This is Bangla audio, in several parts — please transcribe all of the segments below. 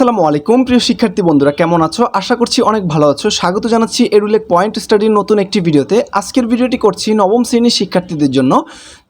আসসালামু আলাইকুম, প্রিয় শিক্ষার্থী বন্ধুরা, কেমন আছো? আশা করছি অনেক ভালো আছো। স্বাগত জানাচ্ছি এরুলেক পয়েন্ট স্টাডির নতুন একটি ভিডিওতে। আজকের ভিডিওটি করছি নবম শ্রেণির শিক্ষার্থীদের জন্য।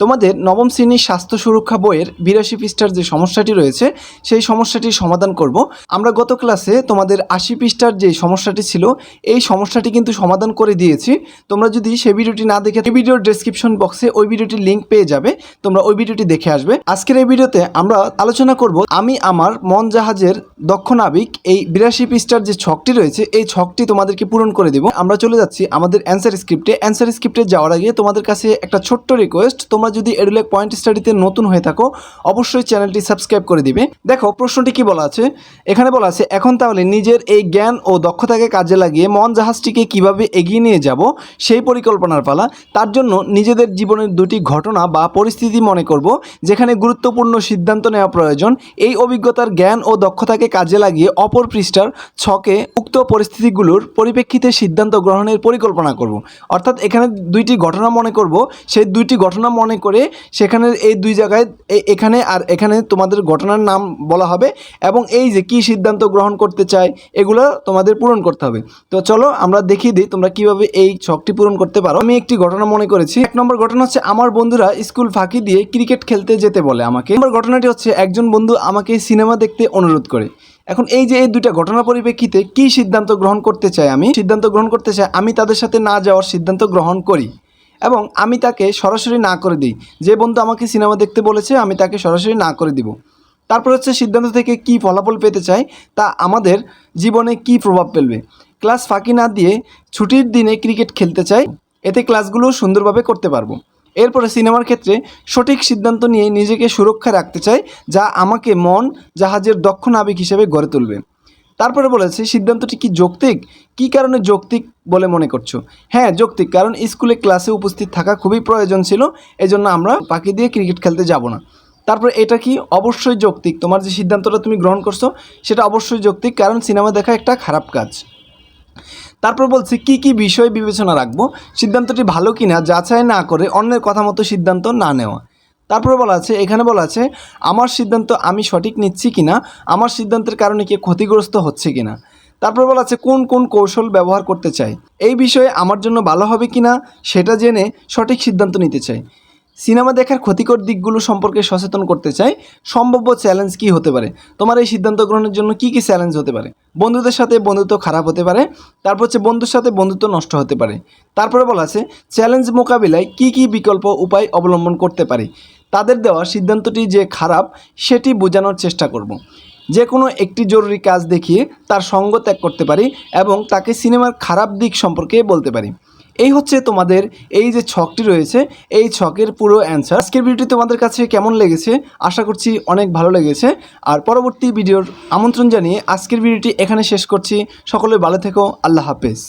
তোমাদের নবম শ্রেণির স্বাস্থ্য সুরক্ষা বইয়ের বিরাশি পৃষ্ঠার যে সমস্যাটি রয়েছে, সেই সমস্যাটির সমাধান করব। আমরা গত ক্লাসে তোমাদের আশি পৃষ্ঠার যে সমস্যাটি ছিল, এই সমস্যাটি কিন্তু সমাধান করে দিয়েছি। তোমরা যদি সেই ভিডিওটি না দেখে, এই ভিডিওর ডেসক্রিপশন বক্সে ওই ভিডিওটির লিঙ্ক পেয়ে যাবে। তোমরা ওই ভিডিওটি দেখে আসবে। আজকের এই ভিডিওতে আমরা আলোচনা করব, আমি, আমার, মন জাহাজের দক্ষ নাবিক, এই বিরাশি পৃষ্ঠার যে ছকটি রয়েছে, এই ছকটি তোমাদেরকে পূরণ করে দেব। আমরা চলে যাচ্ছি আমাদের অ্যান্সার স্ক্রিপ্টে অ্যান্সার স্ক্রিপ্টে যাওয়ার আগে তোমাদের কাছে একটা ছোট্ট রিকোয়েস্ট তোমরা যদি এডুলেক পয়েন্ট স্টাডিতে নতুন হয়ে থাকো, অবশ্যই চ্যানেলটি সাবস্ক্রাইব করে দিবে। দেখো, প্রশ্নটি কি বলা আছে? এখানে বলা আছে, এখন তাহলে নিজের এই জ্ঞান ও দক্ষতাকে কাজে লাগিয়ে মন জাহাজটিকে কীভাবে এগিয়ে নিয়ে যাব, সেই পরিকল্পনার পালা। তার জন্য নিজেদের জীবনের দুটি ঘটনা বা পরিস্থিতি মনে করব, যেখানে গুরুত্বপূর্ণ সিদ্ধান্ত নেওয়া প্রয়োজন। এই অভিজ্ঞতার জ্ঞান ও দক্ষতাকে কাজে লাগিয়ে অপর পৃষ্ঠার ছকে উক্ত পরিস্থিতিগুলোর পরিপ্রেক্ষিতে সিদ্ধান্ত গ্রহণের পরিকল্পনা করব। অর্থাৎ এখানে দুইটি ঘটনা মনে করব। সেই দুইটি ঘটনা মনে করে সেখানে এই দুই জায়গায় এখানে আর এখানে তোমাদের ঘটনার নাম বলা হবে এবং এই যে কি সিদ্ধান্ত গ্রহণ করতে চায়, এগুলো তোমাদের পূরণ করতে হবে। তো চলো আমরা দেখিয়ে দিই তোমরা কীভাবে এই ছকটি পূরণ করতে পারো। আমি একটি ঘটনা মনে করেছি। এক নম্বর ঘটনা হচ্ছে আমার বন্ধুরা স্কুল ফাঁকি দিয়ে ক্রিকেট খেলতে যেতে বলে আমাকে। নম্বর ঘটনাটি হচ্ছে একজন বন্ধু আমাকে সিনেমা দেখতে অনুরোধ করে। এখন এই যে এই দুইটা ঘটনার পরিপ্রেক্ষিতে কি সিদ্ধান্ত গ্রহণ করতে চাই আমি? সিদ্ধান্ত গ্রহণ করতে চাই আমি তাদের সাথে না যাওয়ার সিদ্ধান্ত গ্রহণ করি। এবং আমি তাকে সরাসরি না করে দিই। যে বন্ধু আমাকে সিনেমা দেখতে বলেছে, আমি তাকে সরাসরি না করে দিব। তারপর হচ্ছে সিদ্ধান্ত থেকে কি ফলাফল পেতে চাই, তা আমাদের জীবনে কি প্রভাব ফেলবে? ক্লাস ফাঁকি না দিয়ে ছুটির দিনে ক্রিকেট খেলতে চাই, এতে ক্লাসগুলো সুন্দরভাবে করতে পারব। এরপরে সিনেমার ক্ষেত্রে সঠিক সিদ্ধান্ত নিয়ে নিজেকে সুরক্ষা রাখতে চাই, যা আমাকে মন, জাহাজের দক্ষ নাবিক হিসেবে গড়ে তুলবে। তারপরে বলেছে, সিদ্ধান্তটি কি যৌক্তিক? কি কারণে যৌক্তিক বলে মনে করছ? হ্যাঁ যৌক্তিক, কারণ স্কুলে ক্লাসে উপস্থিত থাকা খুবই প্রয়োজন ছিল, এজন্য আমরা পাখি দিয়ে ক্রিকেট খেলতে যাব না। তারপরে, এটা কি অবশ্যই যৌক্তিক? তোমার যে সিদ্ধান্তটা তুমি গ্রহণ করছ, সেটা অবশ্যই যৌক্তিক, কারণ সিনেমা দেখা একটা খারাপ কাজ। তারপর বলছি, কি কি বিষয় বিবেচনা রাখব? সিদ্ধান্তটি ভালো কিনা, যাচাই না করে অন্যের কথা মতো সিদ্ধান্ত না নেওয়া। তারপরে বলা আছে, এখানে বলা আছে, আমার সিদ্ধান্ত আমি সঠিক নিচ্ছি কিনা? আমার সিদ্ধান্তের কারণে কে ক্ষতিগ্রস্ত হচ্ছে কিনা? তারপর বলা আছে, কোন কোন কৌশল ব্যবহার করতে চাই? এই বিষয়ে আমার জন্য ভালো হবে কিনা? সেটা জেনে সঠিক সিদ্ধান্ত নিতে চাই। সিনেমা দেখার ক্ষতিকর দিকগুলো সম্পর্কে সচেতন করতে চাই। সম্ভাব্য চ্যালেঞ্জ কি হতে পারে? তোমার এই সিদ্ধান্ত গ্রহণের জন্য কি কি চ্যালেঞ্জ হতে পারে? বন্ধুদের সাথে বন্ধুত্ব খারাপ হতে পারে। তারপর হচ্ছে, বন্ধুর সাথে বন্ধুত্ব নষ্ট হতে পারে। তারপরে বলা আছে, চ্যালেঞ্জ মোকাবিলায় কি কি বিকল্প উপায় অবলম্বন করতে পারি? তাদের দেওয়া সিদ্ধান্তটি যে খারাপ, সেটি বোঝানোর চেষ্টা করব। যে কোনো একটি জরুরি কাজ দেখিয়ে তার সঙ্গ ত্যাগ করতে পারি এবং তাকে সিনেমার খারাপ দিক সম্পর্কে বলতে পারি। এই হচ্ছে তোমাদের এই যে ছকটি রয়েছে, এই ছকের পুরো অ্যান্সার আজকের ভিডিওটি তোমাদের কাছে কেমন লেগেছে? আশা করছি অনেক ভালো লেগেছে। আর পরবর্তী ভিডিওর আমন্ত্রণ জানিয়ে আজকের ভিডিওটি এখানে শেষ করছি। সকলে ভালো থেকো, আল্লাহ হাফেজ।